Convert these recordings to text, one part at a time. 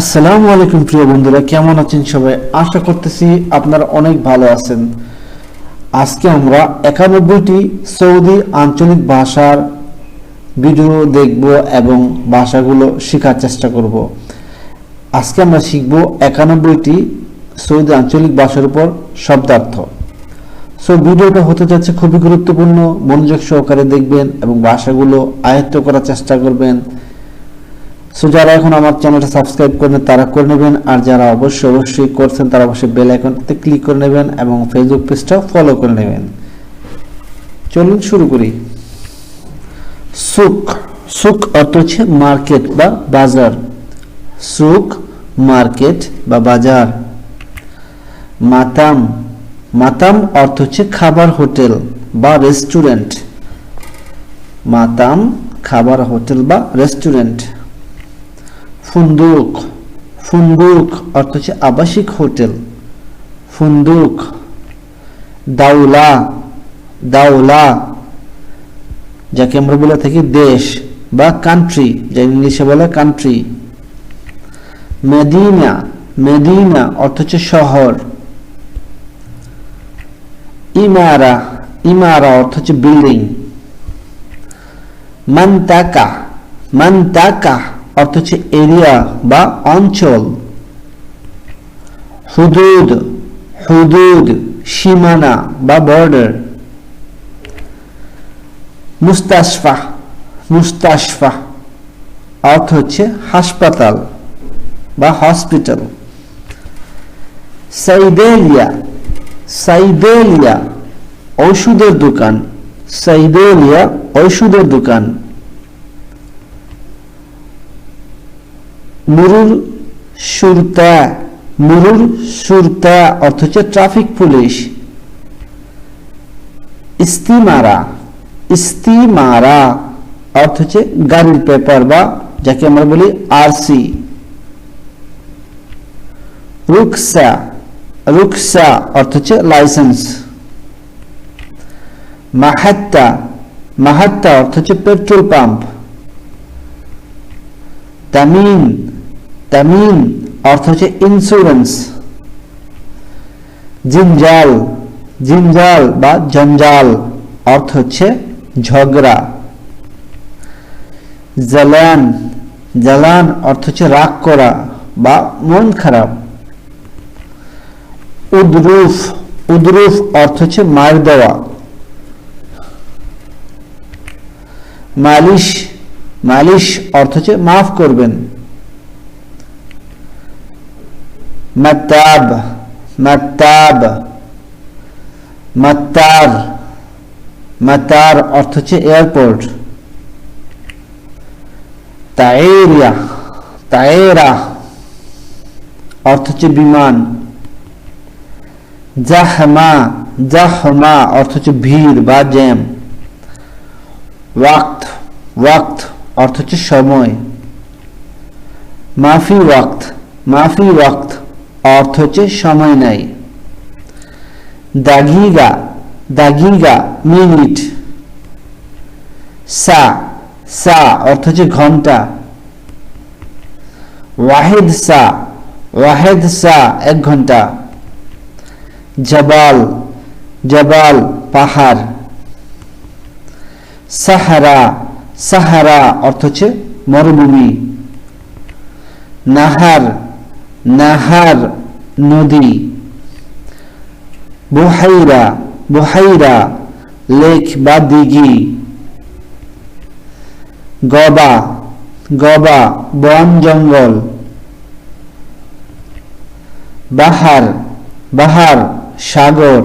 আসসালামু আলাইকুম প্রিয় বন্ধুরা, কেমন আছেন সবাই? আশা করতেছি আপনারা অনেক ভালো আছেন। আজকে আমরা একানব্বইটি সৌদি আঞ্চলিক ভাষার ভিডিও দেখব এবং ভাষাগুলো শেখার চেষ্টা করব। আজকে আমরা শিখব একানব্বইটি সৌদি আঞ্চলিক ভাষার উপর শব্দার্থ। সো ভিডিওটা হতে যাচ্ছে খুবই গুরুত্বপূর্ণ। মনোযোগ সহকারে দেখবেন এবং ভাষাগুলো আয়ত্ত করার চেষ্টা করবেন। সো যারা এখন আমার চ্যানেলটা সাবস্ক্রাইব করেন তারা করে নেবেন। আর যারা অবশ্যই অবশ্যই করছেন, তারা অবশ্যই বেল আইকনটাতে ক্লিক করে নেবেন এবং ফেসবুক পেজটাও ফলো করে নেবেন। চলুন শুরু করি। সুক সুক অর্থ হচ্ছে মার্কেট বা বাজার। সুক মার্কেট বা বাজার। মাতাম। মাতাম অর্থ হচ্ছে খাবার, হোটেল বা রেস্টুরেন্ট মাতাম, খাবার, হোটেল বা রেস্টুরেন্ট ফুন্দুক। ফুন্দুক অর্থ হচ্ছে আবাসিক হোটেল। ফুন্দুক। দাউলা। দাউলা, যাকে আমরা বলে থাকি দেশ বা কান্ট্রি যা ইংলিশে বলে কান্ট্রি মেদিনা। মেদিনা অর্থ হচ্ছে শহর। ইমারা। ইমারা অর্থ হচ্ছে বিল্ডিং মান্তাকা। মান্তাকা। অর্থ হচ্ছে এরিয়া বা অঞ্চল। হুদুদ হুদুদ, সীমানা বা বর্ডার মুস্তাশফা মুস্তাশফা অর্থ হচ্ছে হাসপাতাল বা হসপিটাল সাইদেলিয়া সাইদেলিয়া ঔষধের দোকান। সাইদেলিয়া ঔষধের দোকান। মুরুর সুরতা মুরুর সুরতা অর্থ হচ্ছে ট্রাফিক পুলিশ ইস্তিমারা ইস্তিমারা অর্থ হচ্ছে গাড়ির পেপার বা যাকে আমরা বলি আরসি রুকসা রুকসা অর্থ হচ্ছে লাইসেন্স মাহাত্তা মাহাত্তা অর্থ হচ্ছে পেট্রোল পাম্প তামিন তামিন অর্থ হচ্ছে ইন্স্যুরেন্স জিনজাল জিনজাল বা জঞ্জাল অর্থ হচ্ছে ঝগড়া। জালান জালান অর্থ হচ্ছে রাগ করা বা মন খারাপ। উদ্রুফ উদ্রুফ অর্থ হচ্ছে মার দেওয়া। মালিশ মালিশ অর্থ হচ্ছে মাফ করবেন। মাতাব মাতাব মাতার মাতার অর্থ হচ্ছে এয়ারপোর্ট তায়েরিয়া তায়েরা অর্থ হচ্ছে বিমান। জাহমা জাহমা অর্থ হচ্ছে ভিড় বা জ্যাম। ওয়াক্ত ওয়াক্ত অর্থ হচ্ছে সময়। মাফি ওয়াক্ত মাফি ওয়াক্ত অর্থ হচ্ছে সময় নাই। দাগিগা দাগিগা, মিনিট। সা সা অর্থ হচ্ছে ঘণ্টা। ওয়াহেদ সা ওয়াহেদ সা এক ঘণ্টা। জবাল জবাল পাহাড়। সাহারা সাহারা অর্থ হচ্ছে মরুভূমি। নাহার নাহার নদী। বুহাইরা বুহাইরা, লেক বা দিঘি। গবা গবা, বন জঙ্গল। বাহার বাহার, সাগর।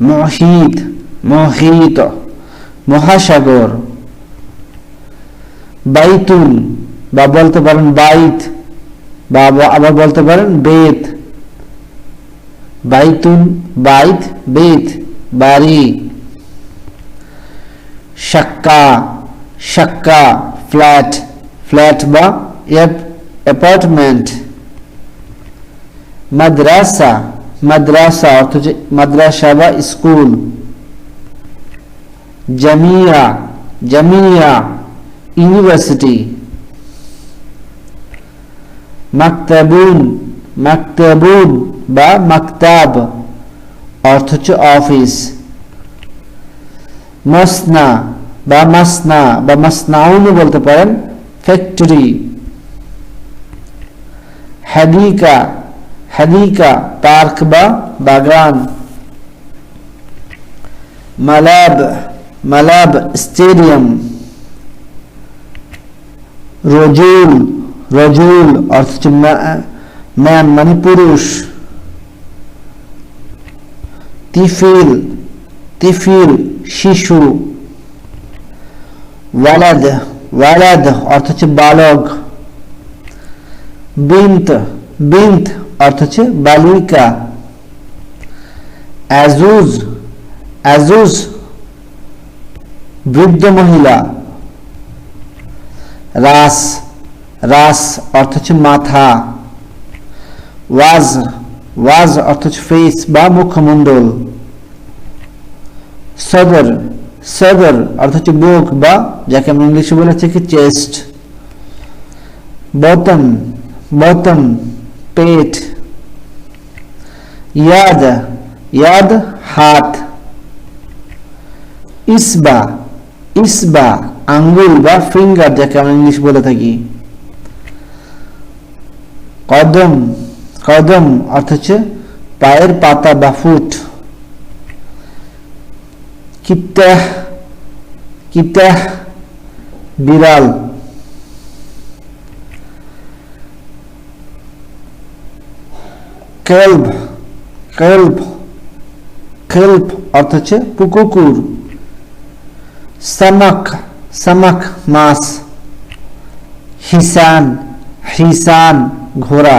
মহিত মহিত, মহাসাগর। বাইতুন বা বলতে পারেন বাইত, বা আবার বলতে পারেন বেত। বাইতুন, বাইত, বেত বাড়ি সাক্কা সাক্কা ফ্ল্যাট। ফ্ল্যাট বা অ্যাপার্টমেন্ট। মাদ্রাসা মাদ্রাসা অর্থ মাদ্রাসা বা স্কুল। জামিয়া জামিয়া, ইউনিভার্সিটি। মাকতাবুন মাকতাবুন বা মাকতাব, অর্থ হচ্ছে অফিস। মসনা বা মাসনা বা মাসনাউনও বলতে পারেন, ফ্যাক্টরি। হাদিকা হাদিকা, পার্ক বা বাগান। মালাব মালাব স্টেডিয়াম। রজুল রজুল অর্থ হচ্ছে ম্যান মানে পুরুষ তিফিল তিফিল শিশু ওয়ালাদ ওয়ালাদ অর্থ হচ্ছে বালক বিন্ত বিন্ত অর্থ হচ্ছে বালিকা অ্যাজুজ অ্যাজুজ বৃদ্ধ মহিলা. রাস রাস অর্থ হচ্ছে মাথা, ওয়াজ ওয়াজ অর্থ হচ্ছে ফেস বা মুখমণ্ডল, সদর সদর অর্থ হচ্ছে বুক বা যাকে আমরা ইংলিশে বলে থাকি চেস্ট বতন বতন পেট ইয়াদ ইয়াদ হাত, ইসবা ইসবা, আঙ্গুল বা ফিঙ্গার যাকে আমরা ইংলিশ বলে থাকি। কদম কদম অর্থ পায়ের পাতা বা ফুট। কিপ্তাহ কিপ্তাহ, বিড়াল। কেলভ কেলভ কেলভ অর্থ হচ্ছে কুকুর সামাক সামাক মাছ। হিসান হিসান। ঘোড়া,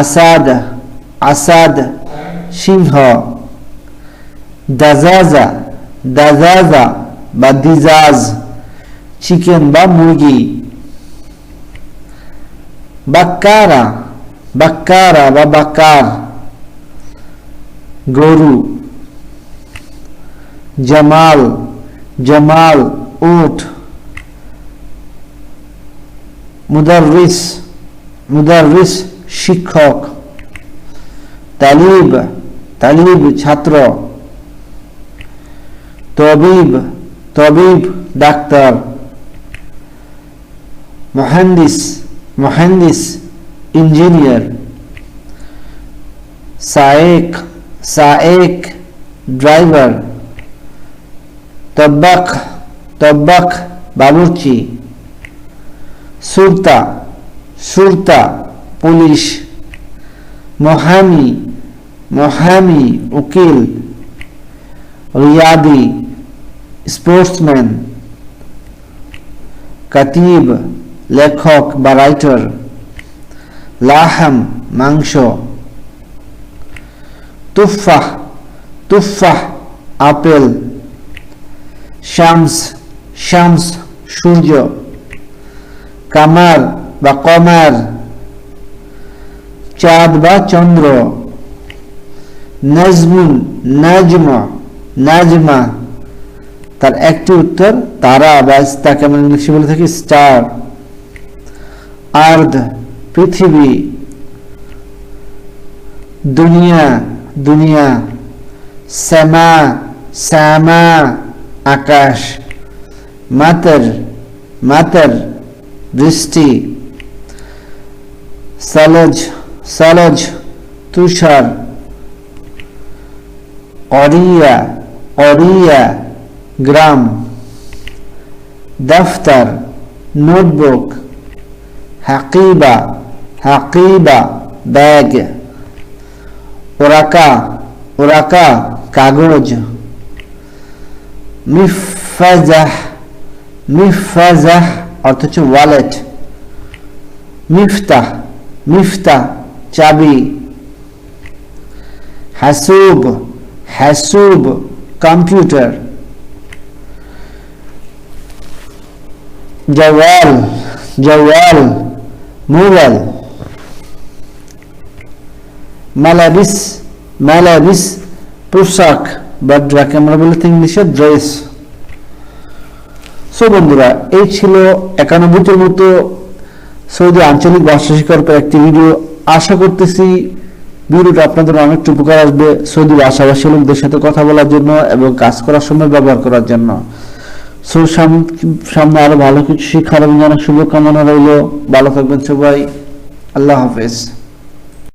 আসাদ আসাদ, সিংহ, দাজাজা দাজাজা বা দিজাজ, চিকেন বা মুরগি, বাক্কারা বাক্কারা বা বাক্কার, গরু, জামাল জামাল, উট মুদারিস মুদারিস শিক্ষক, তালিব তালিব ছাত্র, তবিব তবিব ডাক্তার, মহান্দিস মহান্দিস ইঞ্জিনিয়ার, সায়েক সায়েক ড্রাইভার, তব্বাক তব্বাক বাবুর্চি। সুরতা সুরতা পুলিশ, মহামি মহামি, উকিল, রিয়াদি, স্পোর্টসম্যান, কাতিব, লেখক বা রাইটার, লাহাম, মাংস তুফাহ তুফাহ আপেল, শামস শামস, সূর্য। কামার বা কমার চাঁদ বা চন্দ্র, নাজমুন, নাজমা নাজমা। তার একটি উত্তর তারা বা তাকে আমরা ইংলিশে বলে থাকি স্টার। আর্ধ পৃথিবী। দুনিয়া দুনিয়া। শ্যামা শ্যামা, আকাশ। মাতর মাতর। वृष्टि सलज सलज, तुषार, औरिया औरिया, ग्राम, दफ्तर, नोटबुक, हकीबा हकीबा, बैग, उराका उराका, कागज़, मिफजह मिफजह অর্থ ওয়ালেট মিফতাহ মিফতাহ চাবি হাসুব হাসুব কম্পিউটার জওয়াল জওয়াল মোবাইল মালাবিস মালাবিস পোশাক বা যাকে আমরা বলে ইংলিশে ড্রেস সো বন্ধুরা, এই ছিল একানব্বইটির মতো সৌদি আঞ্চলিক ভাষা শিক্ষার উপর একটি ভিডিও আশা করতেছি ভিডিওটা আপনাদের অনেকটা উপকার আসবে সৌদি ভাষাভাষী লোকদের সাথে কথা বলার জন্য এবং কাজ করার সময় ব্যবহার করার জন্য। সো সামনে আরও ভালো কিছু শিক্ষার এবং অনেক শুভকামনা রইল। ভালো থাকবেন সবাই। আল্লাহ হাফেজ।